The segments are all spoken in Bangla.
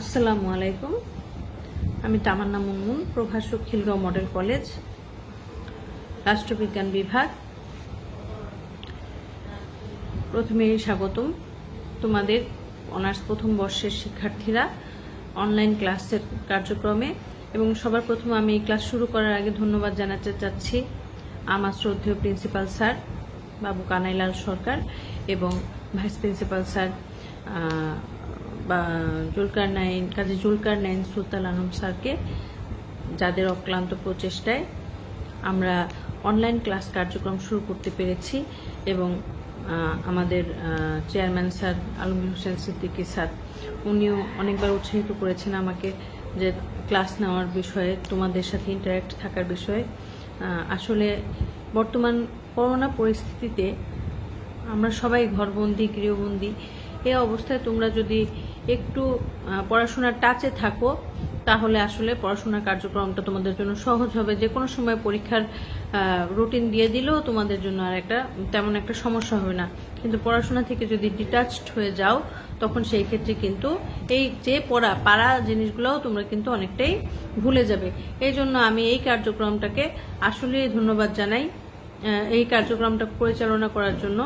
আসসালামু আলাইকুম। আমি তামান্না মুনমুন, প্রভাষক খিলগাঁও মডেল কলেজ, রাষ্ট্রবিজ্ঞান বিভাগ। প্রথমেই স্বাগতম। তোমাদের অনার্স প্রথম বর্ষের শিক্ষার্থীরা অনলাইন ক্লাসের কার্যক্রমে এবং সবার প্রথম আমি ক্লাস শুরু করার আগে ধন্যবাদ জানাতে চাচ্ছি আমার শ্রদ্ধেয় প্রিন্সিপাল স্যার, বাবু কানাইলাল সরকার এবং ভাইস প্রিন্সিপাল স্যার বা জুলকার নাইন, কাজী জুলকার নাইন সুলতান আলম স্যারকে যাদের অক্লান্ত প্রচেষ্টায় আমরা অনলাইন ক্লাস কার্যক্রম শুরু করতে পেরেছি এবং আমাদের chairman sir Alamgir Hossain Siddiqui sir, উনিও অনেকবার উৎসাহিত করেছেন আমাকে যে ক্লাস নেওয়ার বিষয়ে, তোমাদের সাথে ইন্টারাক্ট থাকার বিষয়ে। আসলে বর্তমান করোনা পরিস্থিতিতে আমরা সবাই ঘরবন্দি, গৃহবন্দি এই অবস্থায় তোমরা যদি একটু পড়াশোনার টাচে থাকো, তাহলে আসলে পড়াশোনার কার্যক্রমটা তোমাদের জন্য সহজ হবে। যে কোনো সময় পরীক্ষার রুটিন দিয়ে দিলেও তোমাদের জন্য আর একটা, তেমন একটা সমস্যা হবে না। কিন্তু পড়াশোনা থেকে যদি ডিটাচড হয়ে যাও, তখন সেই ক্ষেত্রে কিন্তু এই যে পড়া পাড়া জিনিসগুলোও তোমরা কিন্তু অনেকটাই ভুলে যাবে। এই জন্য আমি এই কার্যক্রমটাকে আসলে ধন্যবাদ জানাই এই কার্যক্রমটা পরিচালনা করার জন্য।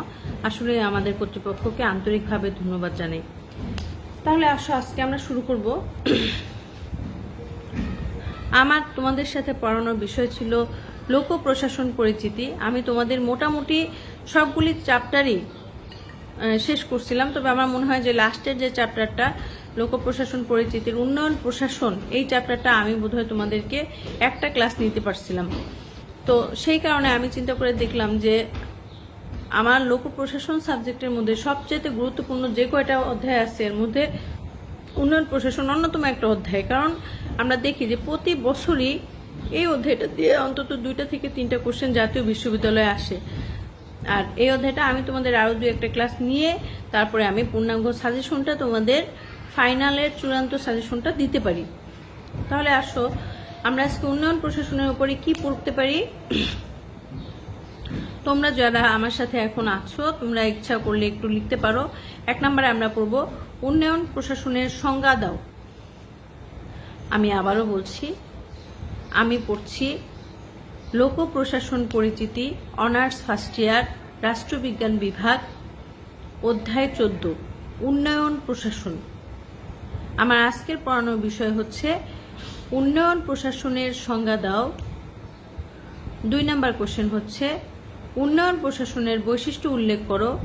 আসলে আমাদের কর্তৃপক্ষকে আন্তরিকভাবে ধন্যবাদ জানাই। তাহলে আসো, আজকে আমরা শুরু করব। আমার তোমাদের সাথে পড়ানোর বিষয় ছিল লোক প্রশাসন পরিচিতি। আমি তোমাদের মোটামুটি সবগুলি চ্যাপ্টারই শেষ করছিলাম। তবে আমার মনে হয় যে লাস্টের যে চ্যাপ্টারটা লোক প্রশাসন পরিচিতির উন্নয়ন প্রশাসন, এই চ্যাপ্টারটা আমি বোধহয় তোমাদেরকে একটা ক্লাস নিতে পারছিলাম। তো সেই কারণে আমি চিন্তা করে দেখলাম যে আমার লোক প্রশাসন সাবজেক্টের মধ্যে সবচেয়ে গুরুত্বপূর্ণ যে কয়টা অধ্যায় আছে, এর মধ্যে উন্নয়ন প্রশাসন অন্যতম একটা অধ্যায়। কারণ আমরা দেখি যে প্রতি বছরই এই অধ্যায়টা দিয়ে অন্তত দুইটা থেকে তিনটা কোশ্চেন জাতীয় বিশ্ববিদ্যালয়ে আসে। আর এই অধ্যায়টা আমি তোমাদের আরও দুই একটা ক্লাস নিয়ে তারপরে আমি পূর্ণাঙ্গ সাজেশনটা তোমাদের ফাইনালের চূড়ান্ত সাজেশনটা দিতে পারি। তাহলে আসো, আমরা আজকে উন্নয়ন প্রশাসনের উপরে কি পড়তে পারি? তোমরা যারা আমার সাথে এখন আছো, তোমরা ইচ্ছা করলে একটু লিখতে পারো। এক নম্বরে আমরা পড়ব, উন্নয়ন প্রশাসনের সংজ্ঞা দাও। আমি আবারও বলছি, আমি পড়ছি, লোক প্রশাসন পরিচিতি, অনার্স ফার্স্ট ইয়ার, রাষ্ট্রবিজ্ঞান বিভাগ, অধ্যায় চোদ্দ, উন্নয়ন প্রশাসন। আমার আজকের পড়ানোর বিষয় হচ্ছে, উন্নয়ন প্রশাসনের সংজ্ঞা দাও। দুই নাম্বার কোশ্চেন হচ্ছে উন্নয়ন প্রশাসনের বৈশিষ্ট্য উল্লেখ করো।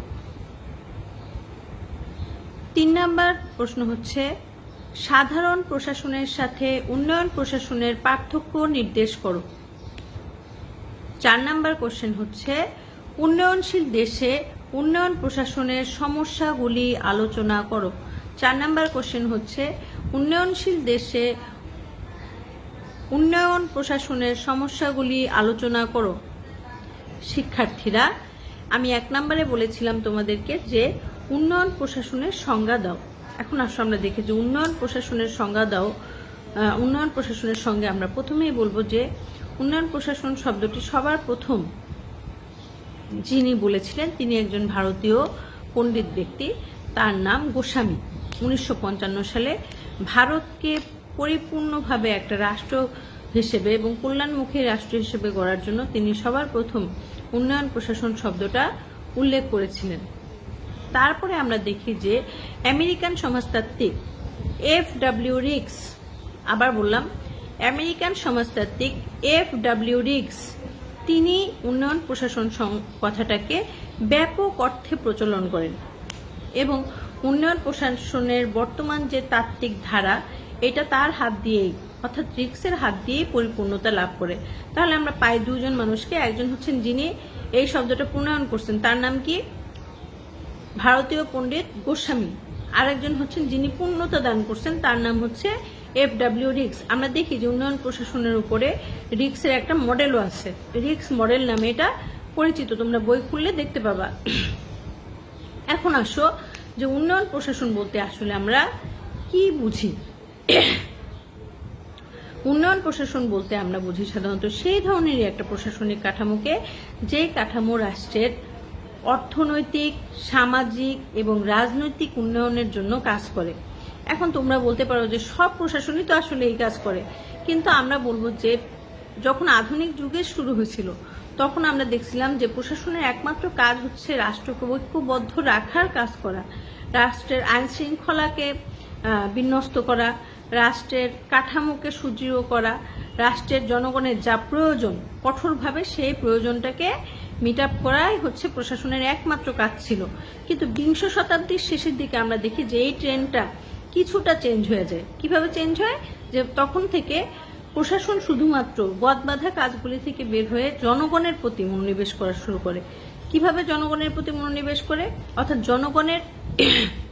তিন নাম্বার প্রশ্ন হচ্ছে, সাধারণ প্রশাসনের সাথে উন্নয়ন প্রশাসনের পার্থক্য নির্দেশ করো। চার নাম্বার কোশ্চেন হচ্ছে, উন্নয়নশীল দেশে উন্নয়ন প্রশাসনের সমস্যাগুলি আলোচনা করো। চার নাম্বার কোশ্চেন হচ্ছে, উন্নয়নশীল দেশে উন্নয়ন প্রশাসনের সমস্যাগুলি আলোচনা করো। শিক্ষার্থীরা, আমি এক নম্বরে বলেছিলাম তোমাদেরকে যে উন্নয়ন প্রশাসনের সংজ্ঞা দাও। এখন আসো আমরা দেখি যে উন্নয়ন প্রশাসনের সংজ্ঞা দাও। উন্নয়ন প্রশাসনের সঙ্গে আমরা প্রথমেই বলব যে উন্নয়ন প্রশাসন শব্দটি সবার প্রথম যিনি বলেছিলেন, তিনি একজন ভারতীয় পণ্ডিত ব্যক্তি। তার নাম গোস্বামী। উনিশশো পঞ্চান্ন সালে ভারতকে পরিপূর্ণভাবে একটা রাষ্ট্র হিসেবে এবং কল্যাণমুখী রাষ্ট্র হিসেবে গড়ার জন্য তিনি সবার প্রথম উন্নয়ন প্রশাসন শব্দটা উল্লেখ করেছিলেন। তারপরে আমরা দেখি যে আমেরিকান সমাজতাত্ত্বিক এফ ডাব্লিউ রিক্স আবার বললাম, আমেরিকান সমাজতাত্ত্বিক এফ ডাব্লিউ রিক্স তিনি উন্নয়ন প্রশাসন কথাটাকে ব্যাপক অর্থে প্রচলন করেন এবং উন্নয়ন প্রশাসনের বর্তমান যে তাত্ত্বিক ধারা, এটা তার হাত দিয়েই অর্থাৎ রিক্সের হাত দিয়েই পরিপূর্ণতা লাভ করে। তাহলে আমরা পাই দুজন মানুষকে, একজন হচ্ছেন যিনি এই শব্দটা প্রণয়ন করছেন, তার নাম কি? ভারতীয় পণ্ডিত গোস্বামী। আরেকজন হচ্ছেন যিনি পূর্ণতা দান করছেন, তার নাম হচ্ছে এফ ডাব্লিউ রিক্স। আমরা দেখি যে উন্নয়ন প্রশাসনের উপরে রিক্সের একটা মডেলও আছে। রিক্স মডেল নামে এটা পরিচিত, তোমরা বই খুললে দেখতে পাবা। এখন আসো যে উন্নয়ন প্রশাসন বলতে আসলে আমরা কি বুঝি? উন্নয়ন প্রশাসন বলতে আমরা বুঝি সাধারণত সেই ধরনেরই একটা প্রশাসনিক কাঠামোকে, যে কাঠামো রাষ্ট্রের অর্থনৈতিক, সামাজিক এবং রাজনৈতিক উন্নয়নের জন্য কাজ করে। এখন তোমরা বলতে পারো যে সব প্রশাসনই তো আসলে এই কাজ করে। কিন্তু আমরা বলব যে যখন আধুনিক যুগে শুরু হয়েছিল, তখন আমরা দেখছিলাম যে প্রশাসনের একমাত্র কাজ হচ্ছে রাষ্ট্রকে ঐক্যবদ্ধ রাখার কাজ করা, রাষ্ট্রের আইন শৃঙ্খলাকে বিন্যস্ত করা রাষ্ট্রের কাঠামোকে সুদৃঢ় করা, রাষ্ট্রের জনগণের যা প্রয়োজন কঠোরভাবে সেই প্রয়োজনটাকে মিট আপ করাই হচ্ছে প্রশাসনের একমাত্র কাজ ছিল। কিন্তু বিংশ শতাব্দীর শেষের দিকে আমরা দেখি যে এই ট্রেনটা কিছুটা চেঞ্জ হয়ে যায়। কীভাবে চেঞ্জ হয়? যে তখন থেকে প্রশাসন শুধুমাত্র বদবাধা কাজগুলি থেকে বের হয়ে জনগণের প্রতি মনোনিবেশ করা শুরু করে। কীভাবে জনগণের প্রতি মনোনিবেশ করে? অর্থাৎ জনগণের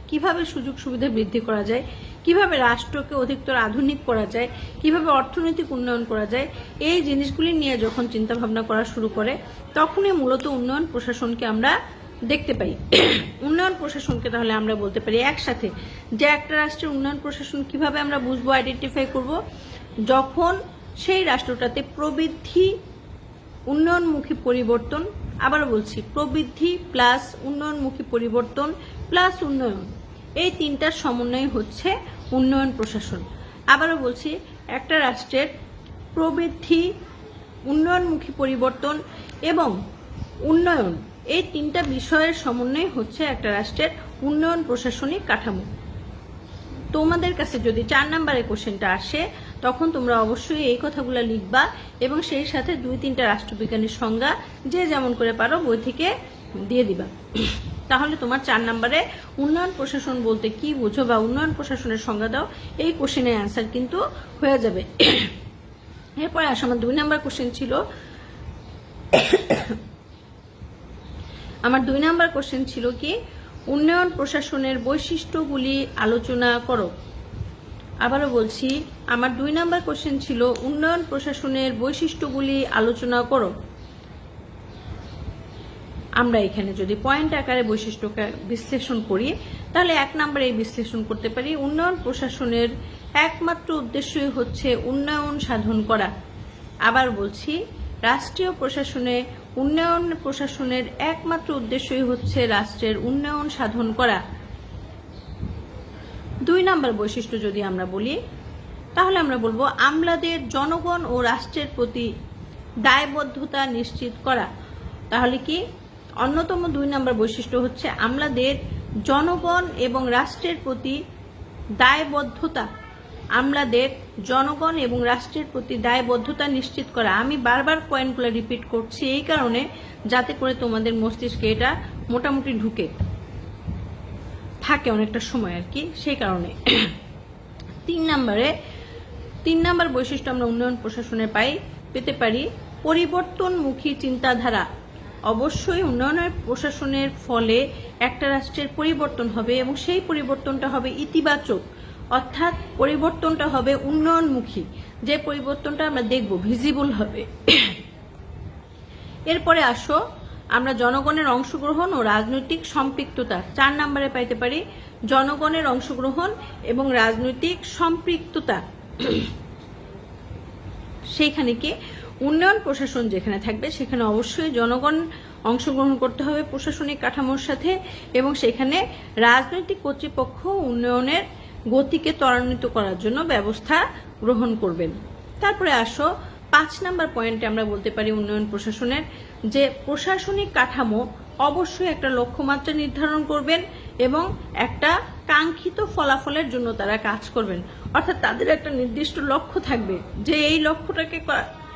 কীভাবে সুযোগ সুবিধা বৃদ্ধি করা যায়? কীভাবে রাষ্ট্রকে অধিকতর আধুনিক করা যায়, কীভাবে অর্থনৈতিক উন্নয়ন করা যায়, এই জিনিসগুলি নিয়ে যখন চিন্তা ভাবনা করা শুরু করে, তখনই মূলত উন্নয়ন প্রশাসনকে আমরা দেখতে পাই। উন্নয়ন প্রশাসনকে তাহলে আমরা বলতে পারি একসাথে যে একটা রাষ্ট্রের উন্নয়ন প্রশাসন কীভাবে আমরা বুঝব আইডেন্টিফাই করব? যখন সেই রাষ্ট্রটাতে প্রবৃদ্ধি উন্নয়নমুখী পরিবর্তন আবার বলছি, প্রবৃদ্ধি প্লাস উন্নয়নমুখী পরিবর্তন প্লাস উন্নয়ন, এই তিনটার সমন্বয় হচ্ছে উন্নয়ন প্রশাসন। আবারও বলছি, একটা রাষ্ট্রের প্রবৃদ্ধি, উন্নয়নমুখী পরিবর্তন এবং উন্নয়ন, এই তিনটা বিষয়ের সমন্বয় হচ্ছে একটা রাষ্ট্রের উন্নয়ন প্রশাসনিক কাঠামো। তোমাদের কাছে যদি চার নাম্বারের কোশ্চেনটা আসে, তখন তোমরা অবশ্যই এই কথাগুলো লিখবা এবং সেই সাথে দুই তিনটা রাষ্ট্রবিজ্ঞানের সংজ্ঞা যে যেমন করে পারো বই থেকে দিয়ে দিবা। তাহলে তোমার চার নাম্বারে উন্নয়ন প্রশাসন বলতে কি বুঝো বা উন্নয়ন প্রশাসনের সংজ্ঞা দাও, এই কোশ্চেনের অ্যান্সার কিন্তু হয়ে যাবে। এরপরে আসা, আমার দুই নাম্বার কোশ্চেন ছিল, আমার দুই নাম্বার কোশ্চেন ছিল কি, উন্নয়ন প্রশাসনের বৈশিষ্ট্যগুলি আলোচনা করো। আবারও বলছি, আমার দুই নাম্বার কোশ্চেন ছিল, উন্নয়ন প্রশাসনের বৈশিষ্ট্যগুলি আলোচনা করো। আমরা এখানে যদি পয়েন্ট আকারে বৈশিষ্ট্যকে বিশ্লেষণ করি, তাহলে এক নম্বরে এই বিশ্লেষণ করতে পারি। উন্নয়ন প্রশাসনের একমাত্র উদ্দেশ্যই হচ্ছে উন্নয়ন সাধন করা। আবার বলছি, রাষ্ট্রীয় প্রশাসনে উন্নয়ন প্রশাসনের একমাত্র উদ্দেশ্যই হচ্ছে রাষ্ট্রের উন্নয়ন সাধন করা। দুই নম্বর বৈশিষ্ট্য যদি আমরা বলি, তাহলে আমরা বলব আমলাদের জনগণ ও রাষ্ট্রের প্রতি দায়বদ্ধতা নিশ্চিত করা। তাহলে কি? অন্যতম দুই নম্বর বৈশিষ্ট্য হচ্ছে আমলাদের জনগণ এবং রাষ্ট্রের প্রতি দায়বদ্ধতা। আমলাদের জনগণ এবং রাষ্ট্রের প্রতি দায়বদ্ধতা নিশ্চিত করা। আমি বারবার পয়েন্টগুলো রিপিট করছি এই কারণে যাতে করে তোমাদের মস্তিষ্কে এটা মোটামুটি ঢুকে। থাকে অনেকটা সময় আর কি, সেই কারণে। তিন নম্বরে, তিন নম্বর বৈশিষ্ট্য আমরা উন্নয়ন প্রশাসনে পাই, পেতে পারি পরিবর্তনমুখী চিন্তাধারা। অবশ্যই উন্নয়নের প্রশাসনের ফলে একটা রাষ্ট্রের পরিবর্তন হবে এবং সেই পরিবর্তনটা হবে ইতিবাচক। অর্থাৎ পরিবর্তনটা হবে উন্নয়নমুখী। যে পরিবর্তনটা আমরা দেখব ভিজিবল হবে। এরপরে আসো, আমরা জনগণের অংশগ্রহণ ও রাজনৈতিক সম্পৃক্ততা। চার নম্বরে পাইতে পারি, জনগণের অংশগ্রহণ এবং রাজনৈতিক সম্পৃক্ততা। সেইখানে কি? উন্নয়ন প্রশাসন যেখানে থাকবে, সেখানে অবশ্যই জনগণ অংশগ্রহণ করতে হবে প্রশাসনিক কাঠামোর সাথে এবং সেখানে রাজনৈতিক কর্তৃপক্ষ উন্নয়নের গতিকে ত্বরান্বিত করার জন্য ব্যবস্থা গ্রহণ করবেন। তারপরে আসো, পাঁচ নাম্বার পয়েন্টে আমরা বলতে পারি উন্নয়ন প্রশাসনের যে প্রশাসনিক কাঠামো অবশ্যই একটা লক্ষ্যমাত্রা নির্ধারণ করবেন এবং একটা কাঙ্ক্ষিত ফলাফলের জন্য তারা কাজ করবেন। অর্থাৎ তাদের একটা নির্দিষ্ট লক্ষ্য থাকবে যে এই লক্ষ্যটাকে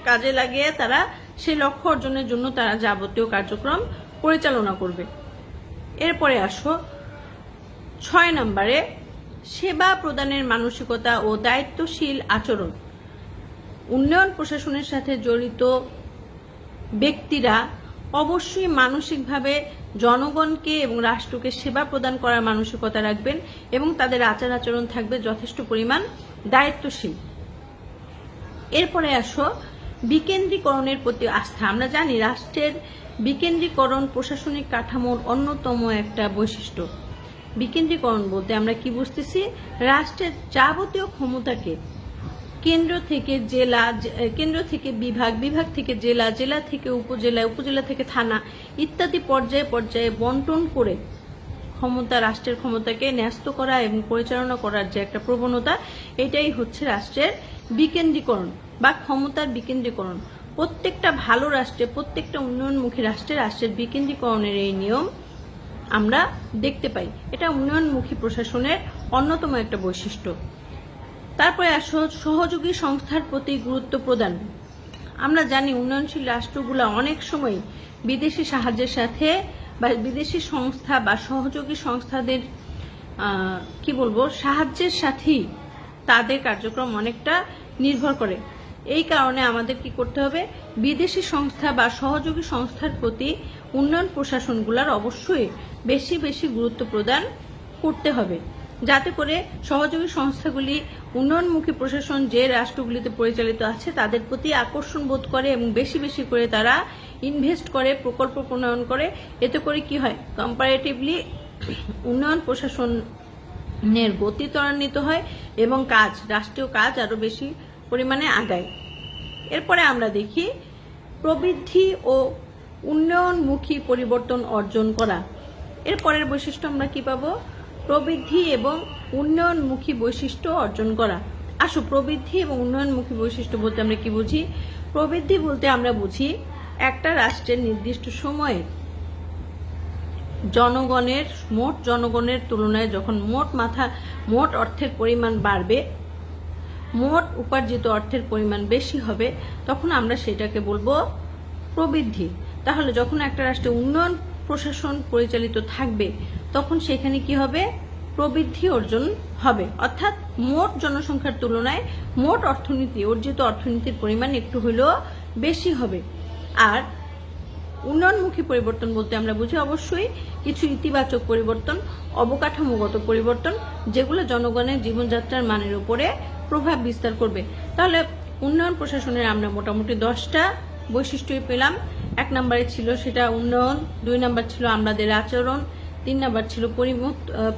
কাজে লাগিয়ে তারা সেই লক্ষ্য অর্জনের জন্য তারা যাবতীয় কার্যক্রম পরিচালনা করবে। এরপরে আসো। ছয় নম্বরে, সেবা প্রদানের মানসিকতা ও দায়িত্বশীল আচরণ। উন্নয়ন প্রশাসনের সাথে জড়িত ব্যক্তিরা অবশ্যই মানসিকভাবে জনগণকে এবং রাষ্ট্রকে সেবা প্রদান করার মানসিকতা রাখবেন এবং তাদের আচার আচরণ থাকবে যথেষ্ট পরিমাণ দায়িত্বশীল। এরপরে আসো বিকেন্দ্রীকরণের প্রতি আস্থা। আমরা জানি রাষ্ট্রের বিকেন্দ্রীকরণ প্রশাসনিক কাঠামোর অন্যতম একটা বৈশিষ্ট্য। বিকেন্দ্রীকরণ বলতে আমরা কি বুঝতেছি? রাষ্ট্রের যাবতীয় ক্ষমতাকে কেন্দ্র থেকে জেলা, কেন্দ্র থেকে বিভাগ বিভাগ থেকে জেলা জেলা থেকে উপজেলা উপজেলা থেকে থানা ইত্যাদি পর্যায়ে পর্যায়ে বন্টন করে ক্ষমতা, রাষ্ট্রের ক্ষমতাকে ন্যস্ত করা এবং পরিচালনা করার যে একটা প্রবণতা, এটাই হচ্ছে রাষ্ট্রের বিকেন্দ্রীকরণ। বা ক্ষমতার বিকেন্দ্রীকরণ। প্রত্যেকটা ভালো রাষ্ট্রে, প্রত্যেকটা উন্নয়নমুখী রাষ্ট্রে রাষ্ট্রের বিকেন্দ্রীকরণের এই নিয়ম আমরা দেখতে পাই। এটা উন্নয়নমুখী প্রশাসনের অন্যতম একটা বৈশিষ্ট্য। তারপরে সহযোগী সংস্থার প্রতি গুরুত্ব প্রদান। আমরা জানি উন্নয়নশীল রাষ্ট্রগুলো অনেক সময় বিদেশি সাহায্যের সাথে বা বিদেশি সংস্থা বা সহযোগী সংস্থাদের কি বলব, সাহায্যের সাথেই তাদের কার্যক্রম অনেকটা নির্ভর করে। এই কারণে আমাদের কি করতে হবে? বিদেশি সংস্থা বা সহযোগী সংস্থার প্রতি উন্নয়ন প্রশাসনগুলোর অবশ্যই বেশি বেশি গুরুত্ব প্রদান করতে হবে। যাতে করে সহযোগী সংস্থাগুলি, উন্নয়নমুখী প্রশাসন যে রাষ্ট্রগুলিতে পরিচালিত আছে, তাদের প্রতি আকর্ষণ বোধ করে এবং বেশি বেশি করে তারা ইনভেস্ট করে, প্রকল্প প্রণয়ন করে। এতে করে কি হয়? কম্পারেটিভলি উন্নয়ন প্রশাসনের গতি ত্বরান্বিত হয় এবং কাজ, রাষ্ট্রীয় কাজ আরও বেশি পরিমাণে আগায় এরপরে আমরা দেখি প্রবৃদ্ধি ও উন্নয়নমুখী পরিবর্তন অর্জন করা। এর পরের বৈশিষ্ট্য আমরা কি পাবো? প্রবৃদ্ধি এবং উন্নয়নমুখী বৈশিষ্ট্য অর্জন করা। আসো, প্রবৃদ্ধি এবং উন্নয়নমুখী বৈশিষ্ট্য বলতে আমরা কি বুঝি? প্রবৃদ্ধি বলতে আমরা বুঝি একটা রাষ্ট্রের নির্দিষ্ট সময়ে জনগণের, মোট জনগণের তুলনায় যখন মোট মাথা, মোট অর্থের পরিমাণ বাড়বে মোট উপার্জিত অর্থের পরিমাণ বেশি হবে, তখন আমরা সেটাকে বলব প্রবৃদ্ধি। তাহলে যখন একটা রাষ্ট্রে উন্নয়ন প্রশাসন পরিচালিত থাকবে, তখন সেখানে কি হবে? প্রবৃদ্ধি অর্জন হবে। অর্থাৎ মোট জনসংখ্যার তুলনায় মোট অর্থনীতি, অর্জিত অর্থনীতির পরিমাণ একটু হলেও বেশি হবে। আর উন্নয়নমুখী পরিবর্তন বলতে আমরা বুঝি অবশ্যই কিছু ইতিবাচক পরিবর্তন, অবকাঠামোগত পরিবর্তন, যেগুলো জনগণের জীবনযাত্রার মানের উপরে প্রভাব বিস্তার করবে। তাহলে উন্নয়ন প্রশাসনের আমরা মোটামুটি দশটা বৈশিষ্ট্যই পেলাম। এক নম্বরে ছিল সেটা উন্নয়ন, দুই নম্বর ছিল আমাদের আচরণ, তিন নম্বর ছিল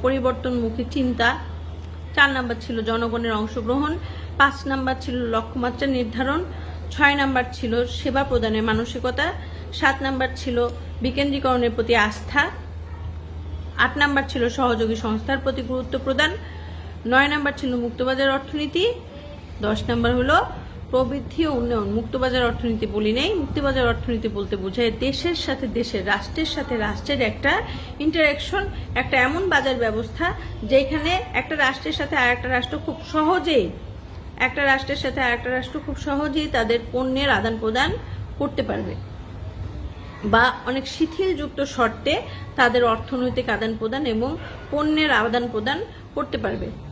পরিবর্তনমুখী চিন্তা, চার নাম্বার ছিল জনগণের অংশগ্রহণ, পাঁচ নাম্বার ছিল লক্ষ্যমাত্রা নির্ধারণ, ছয় নাম্বার ছিল সেবা প্রদানের মানসিকতা, সাত নাম্বার ছিল বিকেন্দ্রীকরণের প্রতি আস্থা, আট নাম্বার ছিল সহযোগী সংস্থার প্রতি গুরুত্ব প্রদান নয় নাম্বার ছিল মুক্তবাজার অর্থনীতি, দশ নাম্বার হলো প্রবৃদ্ধি ও উন্নয়ন। মুক্তবাজার অর্থনীতি বলি নেই। মুক্তবাজার অর্থনীতি বলতে বোঝায় দেশের সাথে দেশের, রাষ্ট্রের সাথে রাষ্ট্রের একটা ইন্টারাকশন একটা এমন বাজার ব্যবস্থা যেখানে একটা রাষ্ট্রের সাথে আর একটা রাষ্ট্র খুব সহজেই, একটা রাষ্ট্রের সাথে আর একটা রাষ্ট্র খুব সহজেই তাদের পণ্যের আদান প্রদান করতে পারবে। বা অনেক শিথিলযুক্ত শর্তে তাদের অর্থনৈতিক আদান প্রদান এবং পণ্যের আদান প্রদান করতে পারবে।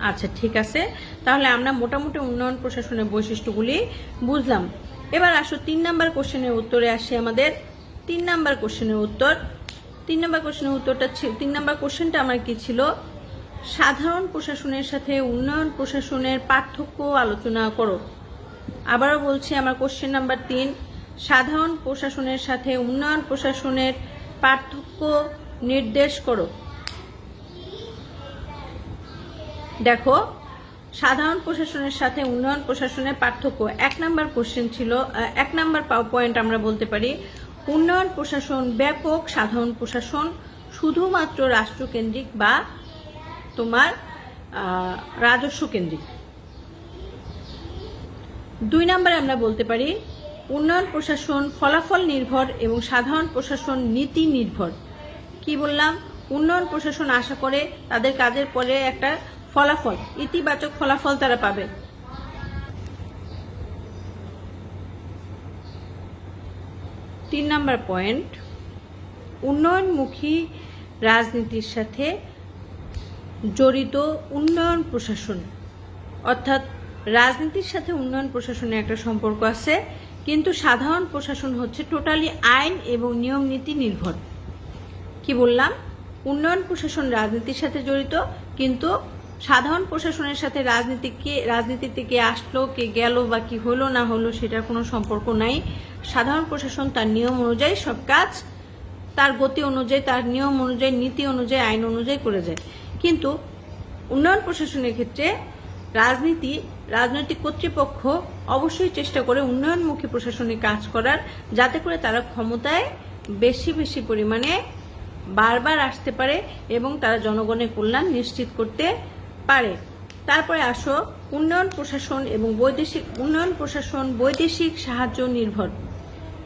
আচ্ছা ঠিক আছে। তাহলে আমরা মোটামুটি উন্নয়ন প্রশাসনের বৈশিষ্ট্যগুলি বুঝলাম। এবার আসো, তিন নাম্বার কোশ্চেনের উত্তরে আসি আমাদের। তিন নাম্বার কোশ্চেনের উত্তর। তিন নাম্বার কোশ্চেনের উত্তরটা তিন নাম্বার কোশ্চেনটা আমার কি ছিল? সাধারণ প্রশাসনের সাথে উন্নয়ন প্রশাসনের পার্থক্য আলোচনা করো। আবারও বলছি, আমার কোশ্চেন নাম্বার তিন। সাধারণ প্রশাসনের সাথে উন্নয়ন প্রশাসনের পার্থক্য নির্দেশ করো। দেখো, সাধারণ প্রশাসনের সাথে উন্নয়ন প্রশাসনের পার্থক্য। এক নাম্বার কোশ্চেন ছিল এক নাম্বার পয়েন্ট আমরা বলতে পারি, উন্নয়ন প্রশাসন ব্যাপক সাধারণ প্রশাসন, শুধুমাত্র রাষ্ট্রকেন্দ্রিক বা তোমার রাজস্ব কেন্দ্রিক। দুই নম্বরে আমরা বলতে পারি, উন্নয়ন প্রশাসন ফলাফল নির্ভর এবং সাধারণ প্রশাসন নীতি নির্ভর। কি বললাম? উন্নয়ন প্রশাসন আশা করে তাদের কাজের পরে একটা ফলাফল, ইতিবাচক ফলাফল তারা পাবে। তিন নম্বর পয়েন্ট, উন্নয়নমুখী রাজনীতির সাথে জড়িত উন্নয়ন প্রশাসন। অর্থাৎ রাজনীতির সাথে উন্নয়ন প্রশাসনের একটা সম্পর্ক আছে, কিন্তু সাধারণ প্রশাসন হচ্ছে টোটালি আইন এবং নিয়ম নীতি নির্ভর। কি বললাম? উন্নয়ন প্রশাসন রাজনীতির সাথে জড়িত, কিন্তু সাধারণ প্রশাসনের সাথে রাজনীতিকে রাজনীতিতে কে আসলো, কে গেল বা কি হলো, না হলো সেটার কোনো সম্পর্ক নাই। সাধারণ প্রশাসন তার নিয়ম অনুযায়ী সব কাজ, তার গতি অনুযায়ী, তার নিয়ম অনুযায়ী, নীতি অনুযায়ী, আইন অনুযায়ী করে যায়। কিন্তু উন্নয়ন প্রশাসনের ক্ষেত্রে রাজনীতি, রাজনৈতিক কর্তৃপক্ষ অবশ্যই চেষ্টা করে উন্নয়নমুখী প্রশাসনে কাজ করার, যাতে করে তারা ক্ষমতায় বেশি বেশি পরিমাণে বারবার আসতে পারে এবং তারা জনগণের কল্যাণ নিশ্চিত করতে পারে। তারপরে আসো, উন্নয়ন, প্রশাসন এবং বৈদেশিক, উন্নয়ন, প্রশাসন, বৈদেশিক সাহায্য নির্ভর।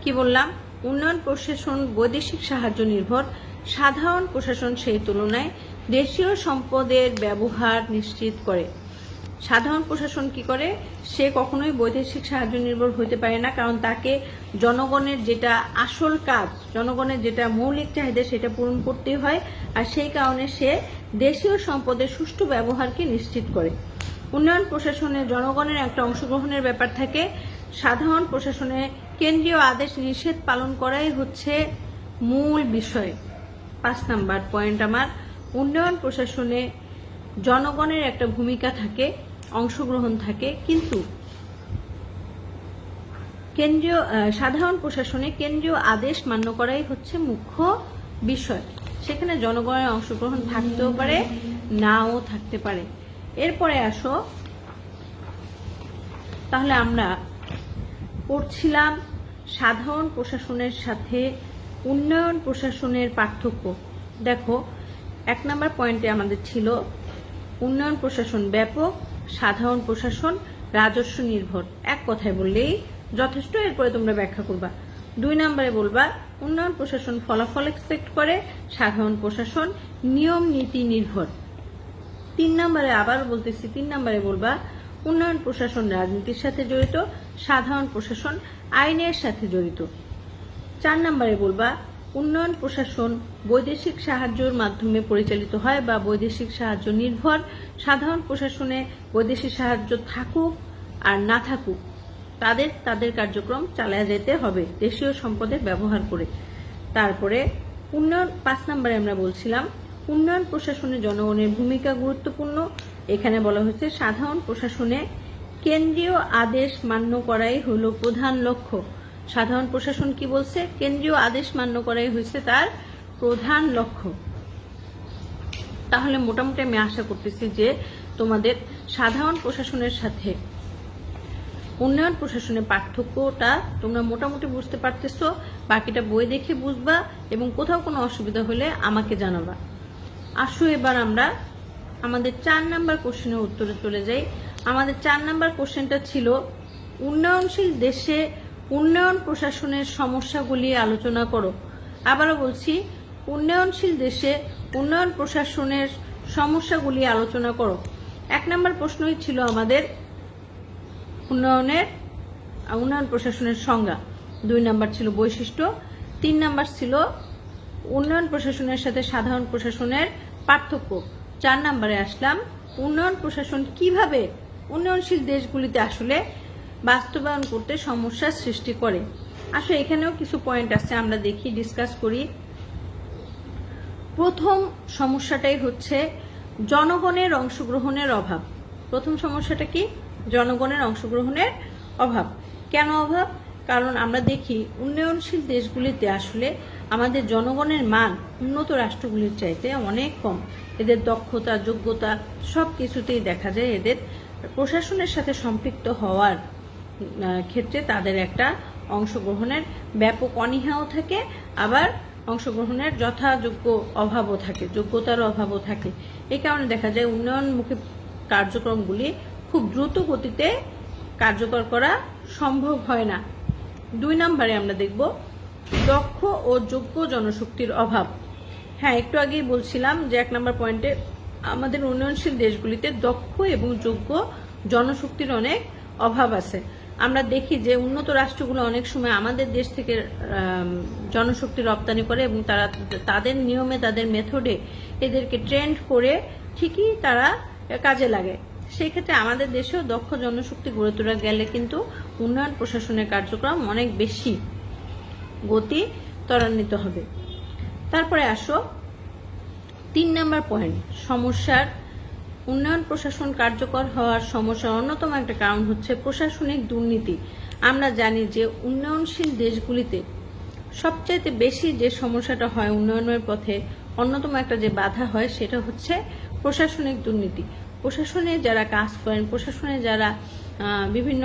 কি বললাম? উন্নয়ন, প্রশাসন, বৈদেশিক সাহায্য নির্ভর। সাধারণ প্রশাসন সেই তুলনায় দেশীয় সম্পদের ব্যবহার নিশ্চিত করে। সাধারণ প্রশাসন কি করে? সে কখনোই বৈদেশিক সাহায্য নির্ভর হতে পারে না, কারণ তাকে জনগণের যেটা আসল কাজ, জনগণের যেটা মৌলিক চাহিদা সেটা পূরণ করতে হয়, আর সেই কারণে সে দেশীয় সম্পদের সুষ্ঠু ব্যবহারকে নিশ্চিত করে। উন্নয়ন প্রশাসনে জনগণের একটা অংশগ্রহণের ব্যাপার থাকে। সাধারণ প্রশাসনে কেন্দ্রীয় আদেশ নিষেধ পালন করাই হচ্ছে মূল বিষয়। পাঁচ নাম্বার পয়েন্ট আমার। উন্নয়ন প্রশাসনে জনগণের একটা ভূমিকা থাকে। অংশগ্রহণ থাকে, কিন্তু কেন্দ্রীয় সাধারণ প্রশাসনে কেন্দ্রীয় আদেশ মান্য করাই হচ্ছে মুখ্য বিষয়। সেখানে জনগণের অংশগ্রহণ থাকতেও পারে, নাও থাকতে পারে। এরপরে আসো। তাহলে আমরা পড়ছিলাম সাধারণ প্রশাসনের সাথে উন্নয়ন প্রশাসনের পার্থক্য। দেখো, এক নম্বর পয়েন্টে আমাদের ছিল উন্নয়ন প্রশাসন ব্যাপক সাধারণ প্রশাসন, রাজস্ব নির্ভর। এক কথায় বললেই যথেষ্ট, এরপরে তোমরা ব্যাখ্যা করবা। দুই নম্বরে বলবা, উন্নয়ন প্রশাসন ফলাফল এক্সপেক্ট করে, সাধারণ প্রশাসন নিয়ম নীতি নির্ভর। তিন নম্বরে আবার বলতেছি, তিন নম্বরে বলবা, উন্নয়ন প্রশাসন রাজনীতির সাথে জড়িত, সাধারণ প্রশাসন আইনের সাথে জড়িত। চার নম্বরে বলবা উন্নয়ন, প্রশাসন, বৈদেশিক সাহায্যের মাধ্যমে পরিচালিত হয় বা বৈদেশিক সাহায্য নির্ভর। সাধারণ প্রশাসনে বৈদেশিক সাহায্য থাকুক আর না থাকুক, তাদের তাদের কার্যক্রম চালায় যেতে হবে, দেশীয় সম্পদের ব্যবহার করে। তারপরে উন্নয়ন, পাঁচ নম্বরে আমরা বলছিলাম, উন্নয়ন প্রশাসনে জনগণের ভূমিকা গুরুত্বপূর্ণ। এখানে বলা হয়েছে, সাধারণ প্রশাসনে কেন্দ্রীয় আদেশ মান্য করাই হলো প্রধান লক্ষ্য। সাধারণ প্রশাসন কি বলছে? কেন্দ্রীয় আদেশ মান্য করাই হয়েছে তার প্রধান লক্ষ্য। তাহলে মোটামুটি আমি আশা করতেছি যে তোমাদের সাধারণ প্রশাসনের সাথে উন্নয়ন প্রশাসনের পার্থক্যটা তোমরা মোটামুটি বুঝতে পারতেছো, বাকিটা বই দেখে বুঝবা এবং কোথাও কোনো অসুবিধা হলে আমাকে জানাবা। আসো এবার আমরা আমাদের চার নাম্বার কোশ্চেনের উত্তরে চলে যাই। আমাদের চার নাম্বার কোশ্চেনটা ছিল, উন্নয়নশীল দেশে উন্নয়ন প্রশাসনের সমস্যাগুলি আলোচনা করো। আবারও বলছি, উন্নয়নশীল দেশে উন্নয়ন প্রশাসনের সমস্যাগুলি আলোচনা করো। এক নম্বর প্রশ্নই ছিল আমাদের উন্নয়নের উন্নয়ন প্রশাসনের সংজ্ঞা। দুই নাম্বার ছিল বৈশিষ্ট্য। তিন নাম্বার ছিল উন্নয়ন প্রশাসনের সাথে সাধারণ প্রশাসনের পার্থক্য। চার নাম্বারে আসলাম, উন্নয়ন প্রশাসন কীভাবে উন্নয়নশীল দেশগুলিতে আসলে বাস্তবায়ন করতে সমস্যার সৃষ্টি করে। আসলে এখানেও কিছু পয়েন্ট আছে, আমরা দেখি ডিসকাস করি। প্রথম সমস্যাটাই হচ্ছে জনগণের অংশগ্রহণের অভাব। প্রথম সমস্যাটা কি? জনগণের অংশগ্রহণের অভাব। কেন অভাব? কারণ আমরা দেখি, উন্নয়নশীল দেশগুলিতে আসলে আমাদের জনগণের মান উন্নত রাষ্ট্রগুলির চাইতে অনেক কম। এদের দক্ষতা, যোগ্যতা সব কিছুতেই দেখা যায় এদের প্রশাসনের সাথে সম্পৃক্ত হওয়ার ক্ষেত্রে তাদের একটা অংশগ্রহণের ব্যাপক অনীহাও থাকে, আবার অংশগ্রহণের যথাযোগ্য অভাবও থাকে, যোগ্যতার অভাবও থাকে। এই কারণে দেখা যায় উন্নয়নমুখী কার্যক্রমগুলি খুব দ্রুত গতিতে কার্যকর করা সম্ভব হয় না। দুই নম্বরে আমরা দেখব দক্ষ ও যোগ্য জনশক্তির অভাব। হ্যাঁ একটু আগেই বলছিলাম যে এক নম্বর পয়েন্টে আমাদের উন্নয়নশীল দেশগুলিতে দক্ষ এবং যোগ্য জনশক্তির অনেক অভাব আছে। আমরা দেখি যে উন্নত রাষ্ট্রগুলো অনেক সময় আমাদের দেশ থেকে জনশক্তি রপ্তানি করে এবং তারা তাদের নিয়মে, তাদের মেথডে এদেরকে ট্রেন্ড করে ঠিকই তারা কাজে লাগে। সেই ক্ষেত্রে আমাদের দেশেও দক্ষ জনশক্তি গড়ে তোলা গেলে কিন্তু উন্নয়ন প্রশাসনের কার্যক্রম অনেক বেশি গতি ত্বরান্বিত হবে। তারপরে আসো, তিন নাম্বার পয়েন্ট সমস্যার উন্নয়ন প্রশাসন কার্যকর হওয়ার সমস্যার অন্যতম একটা কারণ হচ্ছে প্রশাসনিক দুর্নীতি। আমরা জানি যে উন্নয়নশীল দেশগুলিতে সবচাইতে বেশি যে সমস্যাটা হয় উন্নয়নের পথে, অন্যতম একটা যে বাধা হয় সেটা হচ্ছে প্রশাসনিক দুর্নীতি। প্রশাসনে যারা কাজ করেন, প্রশাসনে যারা বিভিন্ন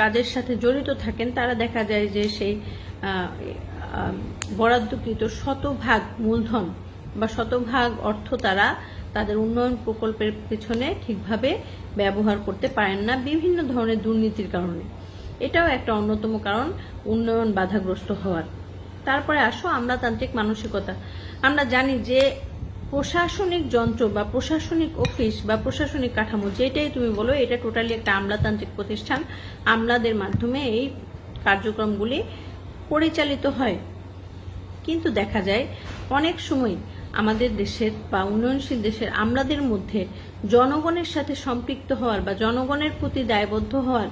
কাজের সাথে জড়িত থাকেন, তারা দেখা যায় যে সেই বরাদ্দকৃত শতভাগ মূলধন বা শতভাগ অর্থ তারা তাদের উন্নয়ন প্রকল্পের পেছনে ঠিকভাবে ব্যবহার করতে পারেন না বিভিন্ন ধরনের দুর্নীতির কারণে। এটাও একটা অন্যতম কারণ উন্নয়ন বাধাগ্রস্ত হওয়ার। তারপরে আসো আমলাতান্ত্রিক মানসিকতা। আমরা জানি যে প্রশাসনিক যন্ত্র বা প্রশাসনিক অফিস বা প্রশাসনিক কাঠামো যেটাই তুমি বলো, এটা টোটালি একটা আমলাতান্ত্রিক প্রতিষ্ঠান। আমলাদের মাধ্যমে এই কার্যক্রমগুলি পরিচালিত হয়। কিন্তু দেখা যায় অনেক সময় আমাদের দেশের বা উন্নয়নশীল দেশের আমলাদের মধ্যে জনগণের সাথে সম্পৃক্ত হওয়ার বা জনগণের প্রতি দায়বদ্ধ হওয়ার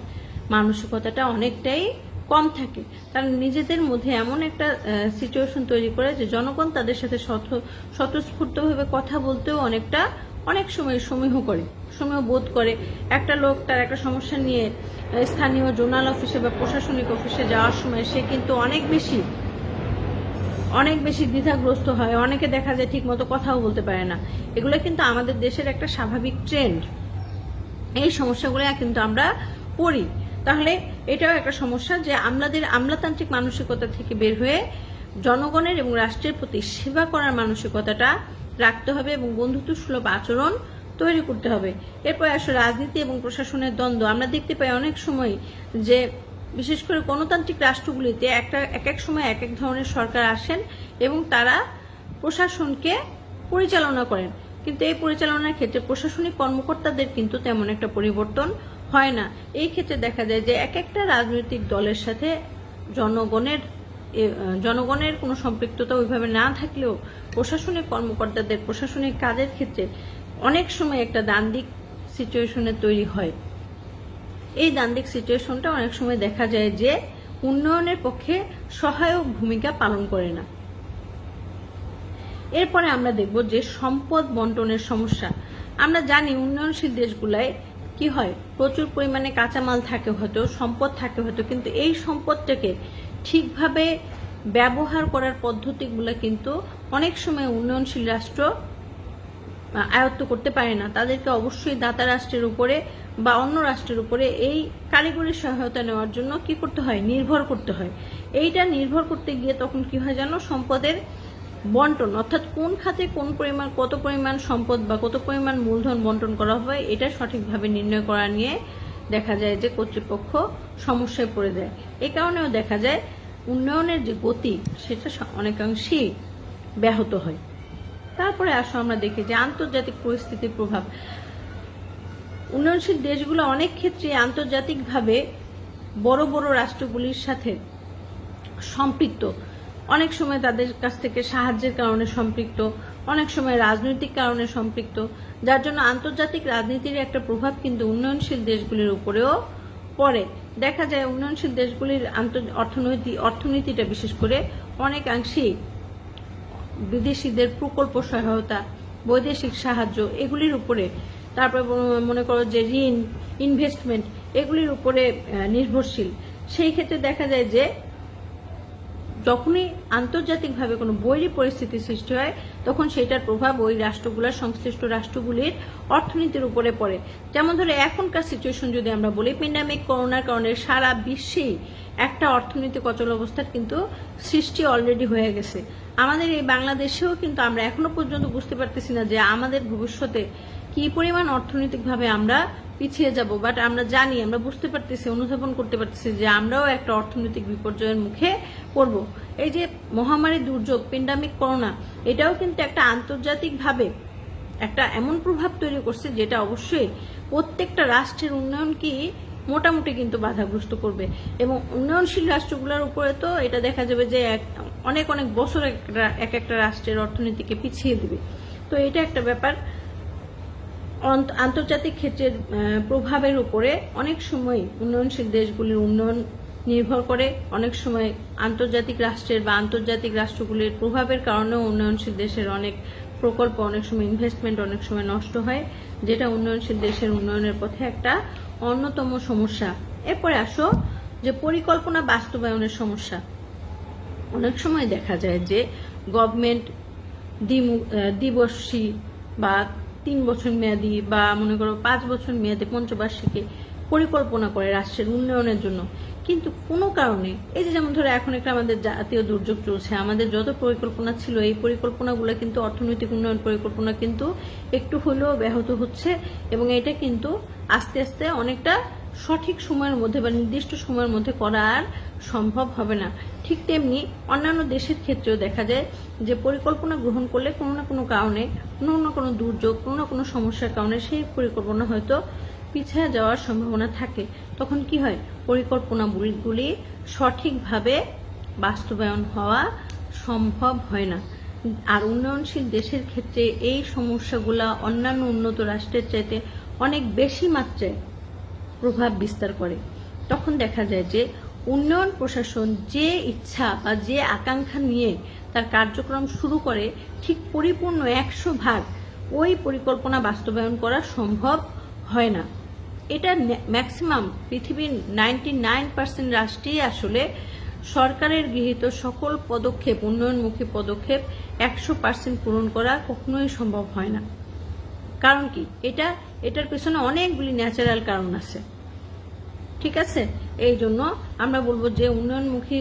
মানসিকতাটা অনেকটাই কম থাকে। তারা নিজেদের মধ্যে এমন একটা সিচুয়েশন তৈরি করে যে জনগণ তাদের সাথে স্বতঃস্ফূর্তভাবে কথা বলতেও অনেকটা, অনেক সময় সমীহ করে, সমীহ বোধ করে। একটা লোক তার একটা সমস্যা নিয়ে স্থানীয় জোনাল অফিসে বা প্রশাসনিক অফিসে যাওয়ার সময় সে কিন্তু অনেক বেশি অনেক বেশি দ্বিধাগ্রস্ত হয়। অনেকে দেখা যায় ঠিক মতো কথাও বলতে পারে না। এগুলো কিন্তু আমাদের দেশের একটা স্বাভাবিক ট্রেন্ড এই সমস্যাগুলো কিন্তু আমরা পড়ি। তাহলে এটাও একটা সমস্যা যে আমলাদের, আমলাতান্ত্রিক মানসিকতা থেকে বের হয়ে জনগণের এবং রাষ্ট্রের প্রতি সেবা করার মানসিকতাটা রাখতে হবে এবং বন্ধুত্ব সুলভ আচরণ তৈরি করতে হবে। এরপর আসলে রাজনীতি এবং প্রশাসনের দ্বন্দ্ব। আমরা দেখতে পাই অনেক সময় যে বিশেষ করে গণতান্ত্রিক রাষ্ট্রগুলিতে একটা এক এক সময় এক এক ধরনের সরকার আসেন এবং তারা প্রশাসনকে পরিচালনা করেন। কিন্তু এই পরিচালনার ক্ষেত্রে প্রশাসনিক কর্মকর্তাদের কিন্তু তেমন একটা পরিবর্তন হয় না। এই ক্ষেত্রে দেখা যায় যে এক একটা রাজনৈতিক দলের সাথে জনগণের জনগণের কোনো সম্পৃক্ততা ওইভাবে না থাকলেও প্রশাসনিক কর্মকর্তাদের প্রশাসনিক কাজের ক্ষেত্রে অনেক সময় একটা দান্দিক সিচুয়েশনের তৈরি হয়। এই দান্দিক সিচুয়েশনটা অনেক সময় দেখা যায় যে উন্নয়নের পক্ষে সহায়ক ভূমিকা পালন করে না। এরপরে আমরা দেখব যে সম্পদ বন্টনের সমস্যা। আমরা জানি উন্নয়নশীল দেশগুলায় কি হয়? প্রচুর পরিমাণে কাঁচামাল থাকে হয়তো, সম্পদ থাকে হয়তো, কিন্তু এই সম্পদটাকে ঠিকভাবে ব্যবহার করার পদ্ধতিগুলো কিন্তু অনেক সময় উন্নয়নশীল রাষ্ট্র আয়ত্ত করতে পারে না। তাদেরকে অবশ্যই দাতা রাষ্ট্রের উপরে বা অন্য রাষ্ট্রের উপরে এই কারিগরি সহায়তা নেওয়ার জন্য কি করতে হয়? নির্ভর করতে হয়। এইটা নির্ভর করতে গিয়ে তখন কি হয় জানো? সম্পদের বন্টন, অর্থাৎ কোন খাতে কোন পরিমাণ, কত পরিমাণ সম্পদ বা কত পরিমাণ মূলধন বন্টন করা হবে এটা সঠিকভাবে নির্ণয় করা নিয়ে দেখা যায় যে কর্তৃপক্ষ সমস্যায় পড়ে যায়। এ কারণেও দেখা যায় উন্নয়নের যে গতি, সেটা অনেকাংশেই ব্যাহত হয়। তারপরে আসো, আমরা দেখি যে আন্তর্জাতিক পরিস্থিতির প্রভাব। উন্নয়নশীল দেশগুলো অনেক ক্ষেত্রে আন্তর্জাতিকভাবে বড় বড় রাষ্ট্রগুলির সাথে সম্পৃক্ত। অনেক সময় তাদের কাছ থেকে সাহায্যের কারণে সম্পৃক্ত, অনেক সময় রাজনৈতিক কারণে সম্পৃক্ত, যার জন্য আন্তর্জাতিক রাজনীতির একটা প্রভাব কিন্তু উন্নয়নশীল দেশগুলির উপরেও পড়ে। দেখা যায় উন্নয়নশীল দেশগুলির অর্থনৈতিক অর্থনীতিটা বিশেষ করে অনেকাংশেই বিদেশিদের প্রকল্প সহায়তা, বৈদেশিক সাহায্য, এগুলির উপরে। তারপর মনে করো যে ঋণ ইনভেস্টমেন্ট এগুলির উপরে নির্ভরশীল। সেই ক্ষেত্রে দেখা যায় যে যখনই আন্তর্জাতিকভাবে কোনো বৈরী পরিস্থিতি সৃষ্টি হয়, তখন সেটার প্রভাব ওই রাষ্ট্রগুলোর সংশ্লিষ্ট রাষ্ট্রগুলির অর্থনীতির উপরে পড়ে। যেমন ধরে, এখনকার সিচুয়েশন যদি আমরা বলি প্যান্ডামিক করোনার কারণে সারা বিশ্বেই একটা অর্থনৈতিক অচল অবস্থার কিন্তু সৃষ্টি অলরেডি হয়ে গেছে। আমাদের এই বাংলাদেশেও কিন্তু আমরা এখনও পর্যন্ত বুঝতে পারতেছি না যে আমাদের ভবিষ্যতে কি পরিমাণ অর্থনৈতিকভাবে আমরা পিছিয়ে যাব বাট আমরা জানি, আমরা বুঝতে পারতেছি, অনুধাবন করতে পারতেছি যে আমরাও একটা অর্থনৈতিক বিপর্যয়ের মুখে পড়ব। এই যে মহামারী দুর্যোগ পেন্ডামিক করোনা এটাও কিন্তু একটা আন্তর্জাতিকভাবে একটা এমন প্রভাব তৈরি করছে যেটা অবশ্যই প্রত্যেকটা রাষ্ট্রের উন্নয়নকে মোটামুটি কিন্তু বাধাগ্রস্ত করবে। এবং উন্নয়নশীল রাষ্ট্রগুলোর উপরে তো এটা দেখা যাবে যে অনেক অনেক বছর এক একটা রাষ্ট্রের অর্থনীতিকে পিছিয়ে দিবে। তো এটা একটা ব্যাপার। আন্তর্জাতিক ক্ষেত্রের প্রভাবের উপরে অনেক সময় উন্নয়নশীল দেশগুলির উন্নয়ন নির্ভর করে। অনেক সময় আন্তর্জাতিক রাষ্ট্রের বা আন্তর্জাতিক রাষ্ট্রগুলির প্রভাবের কারণেও উন্নয়নশীল দেশের অনেক প্রকল্প, অনেক সময় ইনভেস্টমেন্ট অনেক সময় নষ্ট হয়, যেটা উন্নয়নশীল দেশের উন্নয়নের পথে একটা অন্যতম সমস্যা। এরপরে আসো যে পরিকল্পনা বাস্তবায়নের সমস্যা। অনেক সময় দেখা যায় যে গভর্নমেন্ট দ্বিবর্ষী বা তিন বছর মেয়াদি বা মনে করো পাঁচ বছর মেয়াদি পঞ্চবার্ষিকী পরিকল্পনা করে রাষ্ট্রের উন্নয়নের জন্য। কিন্তু কোনো কারণে, এই যে যেমন ধরো এখন একটা আমাদের জাতীয় দুর্যোগ চলছে, আমাদের যত পরিকল্পনা ছিল, এই পরিকল্পনাগুলো কিন্তু অর্থনৈতিক উন্নয়ন পরিকল্পনা কিন্তু একটু হলেও ব্যাহত হচ্ছে এবং এটা কিন্তু আস্তে আস্তে অনেকটা সঠিক সময়ের মধ্যে বা নির্দিষ্ট সময়ের মধ্যে করা আর সম্ভব হবে না। ঠিক তেমনি অন্যান্য দেশের ক্ষেত্রেও দেখা যায় যে পরিকল্পনা গ্রহণ করলে কোনো না কোনো কারণে, কোনো না কোনো দুর্যোগ, কোনো না কোনো সমস্যার কারণে সেই পরিকল্পনা হয়তো পিছিয়ে যাওয়ার সম্ভাবনা থাকে। তখন কি হয়? পরিকল্পনাগুলি সঠিকভাবে বাস্তবায়ন হওয়া সম্ভব হয় না। আর উন্নয়নশীল দেশের ক্ষেত্রে এই সমস্যাগুলা অন্যান্য উন্নত রাষ্ট্রের চাইতে অনেক বেশি মাত্রায় প্রভাব বিস্তার করে। তখন দেখা যায় যে উন্নয়ন প্রশাসন যে ইচ্ছা বা যে আকাঙ্ক্ষা নিয়ে তার কার্যক্রম শুরু করে, ঠিক পরিপূর্ণ একশো ভাগ ওই পরিকল্পনা বাস্তবায়ন করা সম্ভব হয় না। এটা ম্যাক্সিমাম পৃথিবীর নাইনটি নাইন পার্সেন্ট রাষ্ট্রেই আসলে সরকারের গৃহীত সকল পদক্ষেপ, উন্নয়নমুখী পদক্ষেপ একশো পার্সেন্ট পূরণ করা কখনোই সম্ভব হয় না। কারণ কি? এটা এটার পেছনে অনেকগুলি ন্যাচারাল কারণ আছে। ঠিক আছে? এই জন্য আমরা বলব যে উন্নয়নমুখী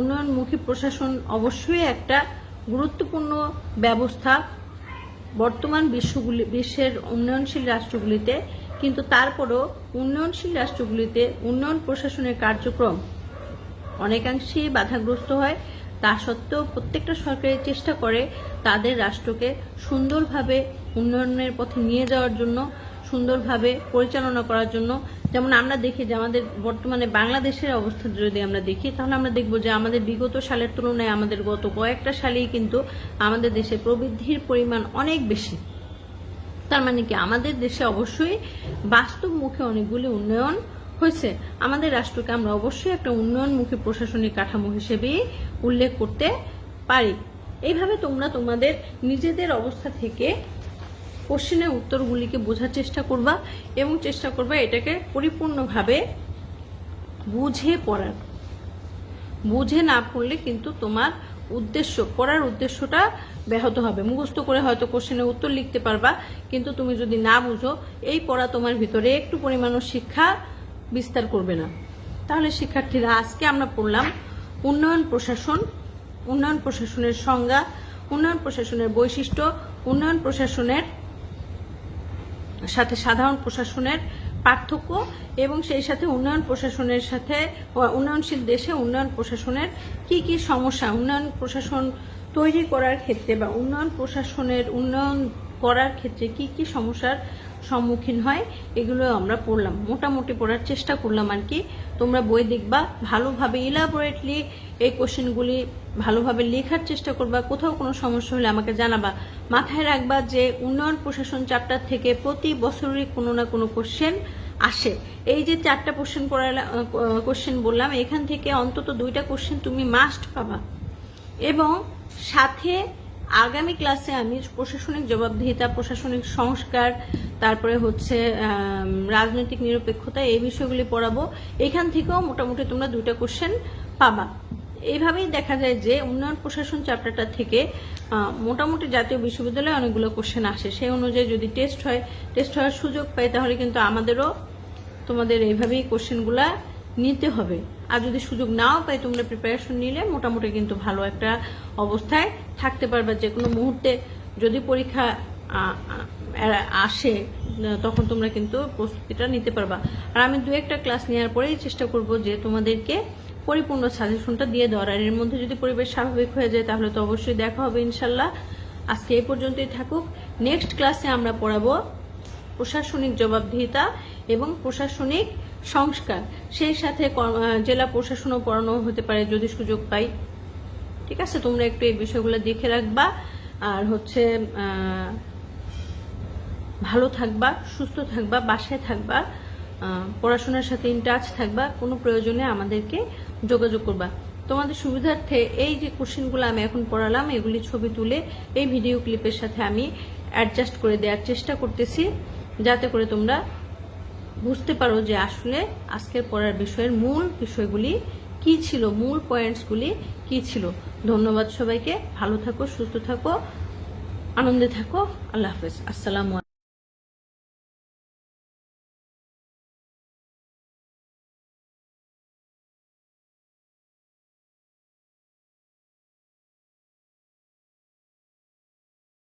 উন্নয়নমুখী প্রশাসন অবশ্যই একটা গুরুত্বপূর্ণ ব্যবস্থা বর্তমান বিশ্বগুলি, বিশ্বের উন্নয়নশীল রাষ্ট্রগুলিতে, কিন্তু তারপরও উন্নয়নশীল রাষ্ট্রগুলিতে উন্নয়ন প্রশাসনের কার্যক্রম অনেকাংশেই বাধাগ্রস্ত হয়। তা সত্ত্বেও প্রত্যেকটা সরকারের চেষ্টা করে তাদের রাষ্ট্রকে সুন্দরভাবে উন্নয়নের পথে নিয়ে যাওয়ার জন্য, সুন্দরভাবে পরিচালনা করার জন্য। যেমন আমরা দেখি যে আমাদের বর্তমানে বাংলাদেশের অবস্থা যদি আমরা দেখি, তাহলে আমরা দেখব যে আমাদের বিগত সালের তুলনায় আমাদের গত কয়েকটা সালেই কিন্তু আমাদের দেশে প্রবৃদ্ধির পরিমাণ অনেক বেশি। তার মানে কি, আমাদের দেশে অবশ্যই বাস্তবমুখী অনেকগুলি উন্নয়ন হয়েছে। আমাদের রাষ্ট্রকে আমরা অবশ্যই একটা উন্নয়নমুখী প্রশাসনিক কাঠামো হিসেবে উল্লেখ করতে পারি। এইভাবে তোমরা তোমাদের নিজেদের অবস্থা থেকে কোশ্চেনের উত্তরগুলিকে বোঝার চেষ্টা করবা এবং চেষ্টা করবা এটাকে পরিপূর্ণভাবে বুঝে পড়ার। বুঝে না পড়লে কিন্তু তোমার উদ্দেশ্য, পড়ার উদ্দেশ্যটা ব্যাহত হবে। মুখস্থ করে হয়তো কোশ্চেনের উত্তর লিখতে পারবা, কিন্তু তুমি যদি না বুঝো, এই পড়া তোমার ভিতরে একটু পরিমাণও শিক্ষা বিস্তার করবে না। তাহলে শিক্ষার্থীরা, আজকে আমরা পড়লাম উন্নয়ন প্রশাসন, উন্নয়ন প্রশাসনের সংজ্ঞা, উন্নয়ন প্রশাসনের বৈশিষ্ট্য, উন্নয়ন প্রশাসনের সাথে সাধারণ প্রশাসনের পার্থক্য এবং সেই সাথে উন্নয়ন প্রশাসনের সাথে উন্নয়নশীল দেশে উন্নয়ন প্রশাসনের কি কি সমস্যা, উন্নয়ন প্রশাসন তৈরি করার ক্ষেত্রে বা উন্নয়ন প্রশাসনের উন্নয়ন করার ক্ষেত্রে কি কি সমস্যার সম্মুখীন হয়, এগুলো আমরা পড়লাম। মোটামুটি পড়ার চেষ্টা করলাম আর কি। তোমরা বই দেখবা, ভালোভাবে ইলাবোরেটলি এই কোশ্চেনগুলি ভালোভাবে লেখার চেষ্টা করবা। কোথাও কোনো সমস্যা হলে আমাকে জানাবা। মাথায় রাখবা যে উন্নয়ন প্রশাসন চ্যাপ্টার থেকে প্রতি বছরই কোনো না কোনো কোশ্চেন আসে। এই যে চারটা কোশ্চেন পড়ালাম কোশ্চেন বললাম, এখান থেকে অন্তত দুইটা কোশ্চেন তুমি মাস্ট পাবা। এবং সাথে আগামী ক্লাসে আমি প্রশাসনিক জবাবদিহিতা, প্রশাসনিক সংস্কার, তারপরে হচ্ছে রাজনৈতিক নিরপেক্ষতা এই বিষয়গুলি পড়াবো। এখান থেকেও মোটামুটি তোমরা দুইটা কোশ্চেন পাবা। এইভাবেই দেখা যায় যে উন্নয়ন প্রশাসন চ্যাপ্টারটা থেকে মোটামুটি জাতীয় বিশ্ববিদ্যালয়ে অনেকগুলো কোশ্চেন আসে। সেই অনুযায়ী যদি টেস্ট হয় টেস্ট হওয়ার সুযোগ পাই, তাহলে কিন্তু আমাদেরও তোমাদের এইভাবেই কোশ্চেনগুলা নিতে হবে। আর যদি সুযোগ নাও পাই তোমরা প্রিপারেশন নিলে মোটামুটি কিন্তু ভালো একটা অবস্থায় থাকতে পারবে। যে কোনো মুহূর্তে যদি পরীক্ষা আসে তখন তোমরা কিন্তু প্রস্তুতিটা নিতে পারবা। আর আমি দু একটা ক্লাস নেওয়ার পরেই চেষ্টা করব যে তোমাদেরকে পরিপূর্ণ সাজেশনটা দিয়ে দেওয়ার। আর এর মধ্যে যদি পরিবেশ স্বাভাবিক হয়ে যায়, তাহলে তো অবশ্যই দেখা হবে ইনশাল্লাহ আজকে এই পর্যন্তই থাকুক। নেক্সট ক্লাসে আমরা পড়াবো প্রশাসনিক জবাবদিহিতা এবং প্রশাসনিক সংস্কার, সেই সাথে জেলা প্রশাসনও পড়ানো হতে পারে যদি সুযোগ পাই। ঠিক আছে, তোমরা একটু এই বিষয়গুলো দেখে রাখবা। আর হচ্ছে ভালো থাকবা, সুস্থ থাকবা, বাসায় থাকবা পড়াশোনার সাথে ইন টাচ থাকবা, কোনো প্রয়োজনে আমাদেরকে যোগাযোগ করবা। তোমাদের সুবিধার্থে এই যে কোশ্চেনগুলো আমি এখন পড়ালাম, এগুলি ছবি তুলে এই ভিডিও ক্লিপের সাথে আমি অ্যাডজাস্ট করে দেওয়ার চেষ্টা করতেছি, যাতে করে তোমরা বুঝতে পারো যে আসলে আজকের পড়ার বিষয়ের মূল বিষয়গুলি কি ছিল, মূল পয়েন্টসগুলি কি ছিল। ধন্যবাদ সবাইকে। ভালো থাকো, সুস্থ থাকো, আনন্দে থাকো। আল্লাহ হাফেজ। আসসালামু